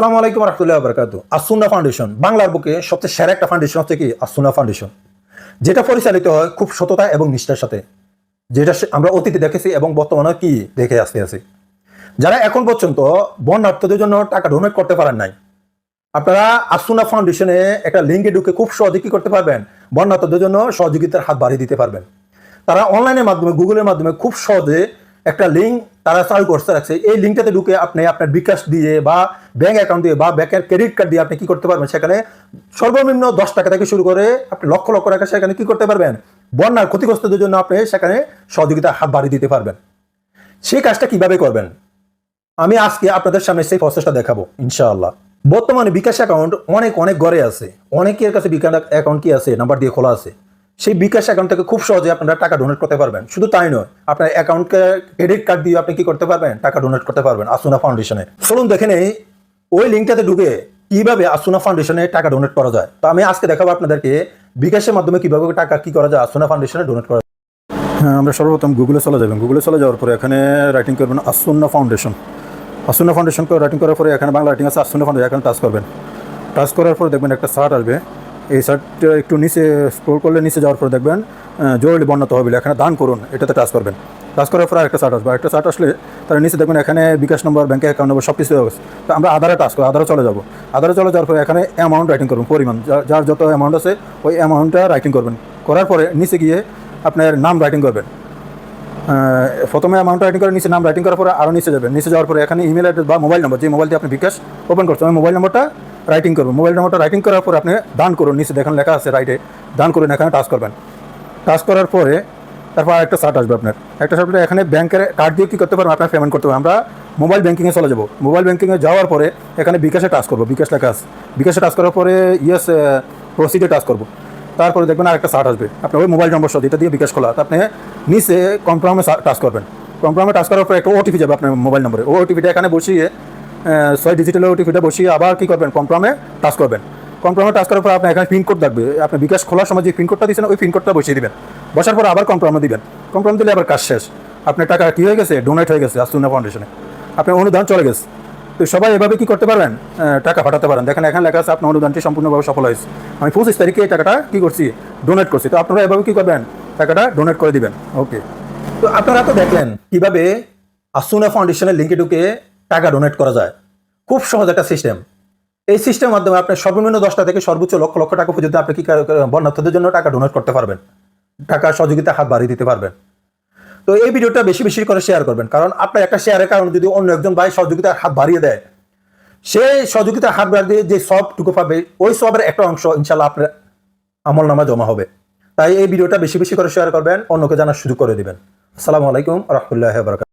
আসসালামু আলাইকুম রহমতুল্লাহ বরকাত। আসুনা ফাউন্ডেশন, বাংলার বুকে সবচেয়ে সেরা একটা ফাউন্ডেশন হচ্ছে কি আসুনা ফাউন্ডেশন। যেটা পরিচালিত হয় খুব সততা এবং নিষ্ঠার সাথে, যেটা আমরা অতীতে দেখেছি এবং বর্তমানে কি দেখে আসতে আছি। যারা এখন পর্যন্ত বন্যার্থদের জন্য টাকা ডোনেট করতে পারেন নাই, আপনারা আসুনা ফাউন্ডেশনে একটা লিঙ্কে ঢুকে খুব সহজে কি করতে পারবেন? বন্যার্থদের জন্য সহযোগিতার হাত বাড়িয়ে দিতে পারবেন। তারা অনলাইনের মাধ্যমে গুগলের মাধ্যমে খুব সহজে একটা লিঙ্ক তারা চালু করতে রাখছে। এই লিঙ্কটাতে ঢুকে আপনি আপনার বিকাশ দিয়ে বা ব্যাংক অ্যাকাউন্ট দিয়ে বা ব্যাংকের ক্রেডিট কার্ড দিয়ে আপনি কি করতে পারবেন? সেখানে সর্বনিম্ন দশ টাকা থেকে শুরু করে আপনি লক্ষ লক্ষ টাকা সেখানে কি করতে পারবেন? বন্যার ক্ষতিগ্রস্তদের জন্য আপনি সেখানে সহযোগিতা হাত বাড়িয়ে দিতে পারবেন। সেই কাজটা কীভাবে করবেন? আমি আজকে আপনাদের সামনে সেই প্রসেসটা দেখাবো, ইনশাআল্লাহ। বর্তমানে বিকাশ অ্যাকাউন্ট অনেক অনেক গড়ে আছে। অনেকের কাছে বিকাশ অ্যাকাউন্ট কি আছে? নাম্বার দিয়ে খোলা আছে। সেই বিকাশ অ্যাকাউন্ট থেকে খুব সহজে আপনারা টাকা ডোনেট করতে পারবেন। শুধু তাই নয়, আপনার অ্যাকাউন্টকে ক্রেডিট কার্ড দিয়ে আপনি কি করতে পারবেন? টাকা ডোনেট করতে পারবেন আসুনা ফাউন্ডেশনে চলুন দেখে নেই, ওই লিঙ্কটাতে ঢুকে কীভাবে আসুনা ফাউন্ডেশনে টাকা ডোনেট করা যায়? তো আমি আজকে দেখাবো আপনাদেরকে বিকাশের মাধ্যমে কীভাবে টাকা কি করা যায় আসুনা ফাউন্ডেশনে ডোনেট করা হ্যাঁ আমরা সর্বপ্রথম গুগলে চলে যাবেন। গুগলে চলে যাওয়ার পরে এখানে রাইটিং করবেন আসুন্না ফাউন্ডেশন আসুন্না ফাউন্ডেশন করে রাইটিং করার পরে এখানে বাংলা রাইটিং আছে আসুন্না ফাউন্ডেশন এখানে টাচ করবেন। টাচ করার পরে দেখবেন একটা সার্ট আসবে। এই শার্টটা একটু নিচে স্ক্রোল করলে নিচে যাওয়ার পরে দেখবেন জরুরি বর্ণত হবে এখানে দান করুন, এটাতে টাচ করবেন। টাচ করার পরে একটা শার্ট আসবে। একটা শার্ট আসলে তার নিচে দেখবেন এখানে বিকাশ নম্বর ব্যাঙ্কের অ্যাকাউন্ট নম্বর সব কিছু আছে তো আমরা আধারে টাচ করব আধারে চলে যাব। আধারে চলে যাওয়ার পরে এখানে অ্যামাউন্ট রাইটিং করুন, পরিমাণ। যার- যত অ্যামাউন্ট আছে, ওই অ্যামাউন্টটা রাইটিং করবেন। করার পরে নিচে গিয়ে আপনার নাম রাইটিং করবেন। প্রথমে অ্যামাউন্ট রাইটিং করে, নিচে নাম রাইটিং করার পরে আরও নিচে যাবেন। নিচে যাওয়ার পরে এখানে ইমেল অ্যাড্রেস বা মোবাইল নম্বর যে মোবাইল দিয়ে আপনি বিকাশ ওপেন করছেন, ওই মোবাইল নম্বরটা রাইটিং করবেন। মোবাইল নম্বরটা রাইটিং করার পর আপনি দান করুন। নিচে দেখেন লেখা আছে রাইটে দান করুন, এখানে টাচ করবেন। টাচ করার পরে তারপর একটা শার্ট আসবে আপনার। একটা সার্ট এখানে ব্যাংকের কার্ড দিয়ে কী করতে পারবেন? আপনার পেমেন্ট করতে পারবেন। আমরা মোবাইল ব্যাঙ্কিংয়ে চলে যাব। মোবাইল ব্যাঙ্কিংয়ে যাওয়ার পরে এখানে বিকাশে টাচ করব। বিকাশ লেখা আছে। বিকাশে টাচ করার পরে ইয়েস প্রসিডে টাচ করব। তারপরে দেখবেন আরেকটা শার্ট আসবে। আপনার ওই মোবাইল নম্বর সাথে এটা দিয়ে বিকাশ খোলা। আপনি নিচে কনফার্মে টাচ করবেন। কনফার্মে টাচ করার পর একটা ওটিপি যাবে আপনার মোবাইল নম্বরে ওটিপিটা এখানে বসিয়ে ছয় ডিজিটাল ওটিপিটা বসিয়ে আবার কি করবেন? কনফার্মে টাচ করবেন। কনফার্মে টাচ করার পর আপনার এখানে পিনকোড থাকবে আপনি বিকাশ খোলার সময় যে পিনকোডটা দিয়েছেন, ওই পিনকোডটা বসিয়ে দেবেন। বসার পর আবার কনফার্মে দিবেন। কনফার্ম দিলে আবার কাজ শেষ। আপনার টাকা কী হয়ে গেছে? ডোনেট হয়ে গেছে আস্তুনা ফাউন্ডেশনে আপনার অনুদান চলে গেছে। তো সবাই এভাবে কি করতে পারবেন? টাকা পাঠাতে পারেন। দেখেন, এখানে লেখা আছে, আপনার অনুদানটি সম্পূর্ণভাবে সফল হয়েছে। আমি পঁচিশ তারিখে এই টাকাটা কী করছি? ডোনেট করছি। তো আপনারা এভাবে কী করবেন? টাকাটা ডোনেট করে দিবেন। ওকে তো আপনারা তো দেখলেন কীভাবে আসুনা ফাউন্ডেশনের লিঙ্কে ঢুকে টাকা ডোনেট করা যায়। খুব সহজ একটা সিস্টেম এই সিস্টেমের মাধ্যমে আপনি সর্বনিম্ন দশটা থেকে সর্বোচ্চ লক্ষ লক্ষ টাকা পর্যন্ত আপনি কি বন্যার্থদের জন্য টাকা ডোনেট করতে পারবেন। টাকা সহযোগিতা হাত বাড়িয়ে দিতে পারবেন। তো এই ভিডিওটা বেশি বেশি করে শেয়ার করবেন। কারণ আপনার একটা শেয়ারের কারণে যদি অন্য একজন ভাই সহযোগিতার হাত বাড়িয়ে দেয় সেই সহযোগিতার হাত বাড়িয়ে দিয়ে যে সবটুকু পাবে, ওই সবের একটা অংশ ইনশাল্লাহ আপনার আমল নামা জমা হবে। তাই এই ভিডিওটা বেশি বেশি করে শেয়ার করবেন, অন্যকে জানার সুযোগ করে দেবেন। আসসালামু আলাইকুম রহমতুল্লাহ বরকাত